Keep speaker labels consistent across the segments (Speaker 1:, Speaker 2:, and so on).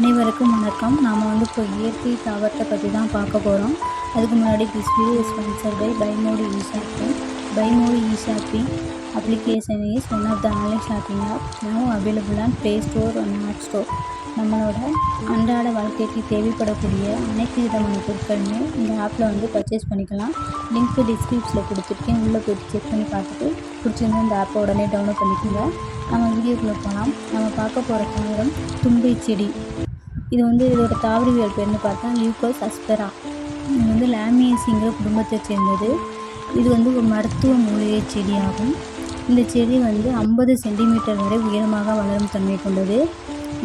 Speaker 1: அனைவருக்கும் வணக்கம். நாம் வந்து இப்போ இயற்கை தாவரத்தை பற்றி தான் பார்க்க போகிறோம் அதுக்கு முன்னாடி this video sponsor by பைமோடி e shopping பைமோடி e shopping application is one of the online shopping app now available on play store and app store நம்மளோட அன்றாட வாழ்க்கைக்கு தேவைப்படக்கூடிய அனைத்து விதமான பொருட்களுமே இந்த ஆப்பில் வந்து பர்ச்சேஸ் பண்ணிக்கலாம். லிங்க்கு டிஸ்கிரிப்ஷனில் கொடுத்துருக்கேன். உள்ளே போயிட்டு செக் பண்ணி பார்த்துட்டு பிடிச்சிருந்தா இந்த ஆப்பை உடனே டவுன்லோட் பண்ணிக்கோங்க. நம்ம வீடியோக்குள்ளே போகலாம் நம்ம பார்க்க போகிற தாவரம் தும்பை செடி. இது வந்து இதோட தாவரவியல் பேர்னு பார்த்தா லியூக்கோஸ் அஸ்பெரா இது வந்து லேமியேசிங்கிற குடும்பத்தை சேர்ந்தது. இது வந்து ஒரு மருத்துவ மூலிகை செடியாகும். இந்த செடி வந்து ஐம்பது சென்டிமீட்டர் வரை உயரமாக வளரும் தன்மை கொண்டது.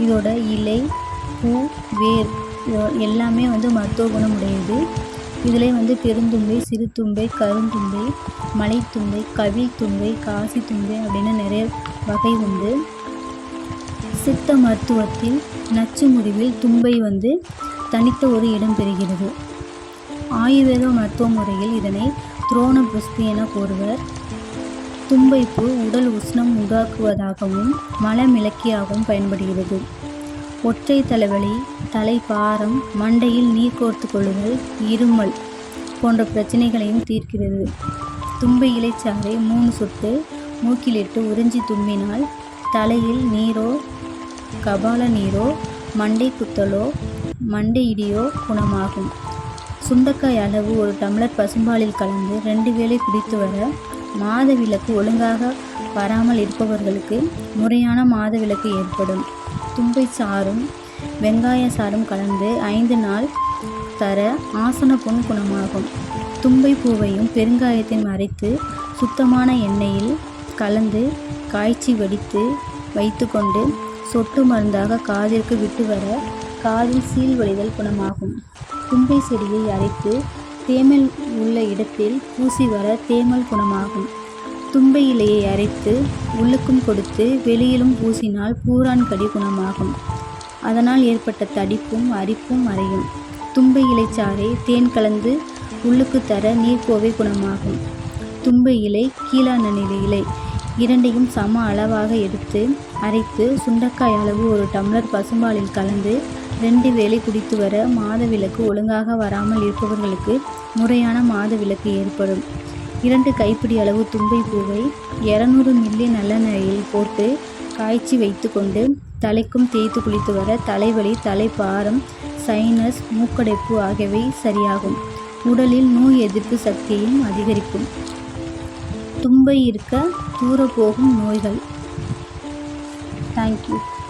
Speaker 1: இதோட இலை பூ வேர் எல்லாமே வந்து மருத்துவ குணம் உடையது இதில் வந்து பெருந்தும்பை சிறுதும்பை கருந்தும்பை மலைத்தும்பை கவில் தும்பை காசி தும்பை அப்படின்னு நிறைய வகை உண்டு. சித்த மருத்துவத்தில் நச்சு முடிவில் தும்பை வந்து தனித்த ஒரு இடம் பெறுகிறது. ஆயுர்வேத மருத்துவ முறையில் இதனை துரோண புஷ்பி என கூறுவர். தும்பைப்பூ உடல் உஷ்ணம் உண்டாக்குவதாகவும் மலமிளக்கியாகவும் பயன்படுகிறது. ஒற்றை தலைவலி தலைபாரம் மண்டையில் நீர் கோர்த்து கொள்ளுதல் இருமல் போன்ற பிரச்சனைகளையும் தீர்க்கிறது. தும்பை இலைச்சாறை மூணு சொட்டு மூக்கிலிட்டு உறிஞ்சி தும்பினால் தலையில் நீரோ கபால நீரோ மண்டை குத்தலோ மண்டை இடியோ குணமாகும். சுண்டக்காய் அளவு ஒரு டம்ளர் பசும்பாலில் கலந்து ரெண்டு வேளை குடித்து வர மாதவிலக்கு ஒழுங்காக வராமல் இருப்பவர்களுக்கு முறையான மாதவிலக்கு ஏற்படும். தும்பை சாறும் வெங்காய சாறும் கலந்து ஐந்து நாள் தர ஆசன புண் குணமாகும். தும்பை பூவையும் பெருங்காயத்தையும் அரைத்து சுத்தமான எண்ணெயில் கலந்து காய்ச்சி வடித்து வைத்துக்கொண்டு சொட்டு மருந்தாக காதிற்கு விட்டு வர காதில் சீல் வழிதல் குணமாகும். தும்பை செடியை அரைத்து தேமல் உள்ள இடத்தில் பூசி வர தேமல் குணமாகும். தும்பை இலையை அரைத்து உள்ளுக்கும் கொடுத்து வெளியிலும் பூசினால் பூரான் கடி குணமாகும். அதனால் ஏற்பட்ட தடிப்பும் அரிப்பும் மறையும் தும்பை இலைச்சாறை தேன் கலந்து உள்ளுக்கு தர நீர்க்கோவை குணமாகும். தும்பை இலை கீழாநனிலை இலை இரண்டையும் சம அளவாக எடுத்து அரைத்து சுண்டக்காய் அளவு ஒரு டம்ளர் பசும்பாலில் கலந்து ரெண்டு வேளை குடித்து வர மாதவிலக்கு ஒழுங்காக வராமல் இருப்பவர்களுக்கு முறையான மாதவிலக்கு ஏற்படும். இரண்டு கைப்பிடி அளவு தும்பை பூவை இரநூறு மில்லி நல்லெண்ணெயில் போட்டு காய்ச்சி வைத்து கொண்டு தலைக்கும் தேய்த்து குளித்து வர தலைவலி தலைப்பாரம் சைனஸ் மூக்கடைப்பு ஆகியவை சரியாகும். உடலில் நோய் எதிர்ப்பு சக்தியும் அதிகரிக்கும். தும்பை இருக்க தூர போகும் நோய்கள். Thank you.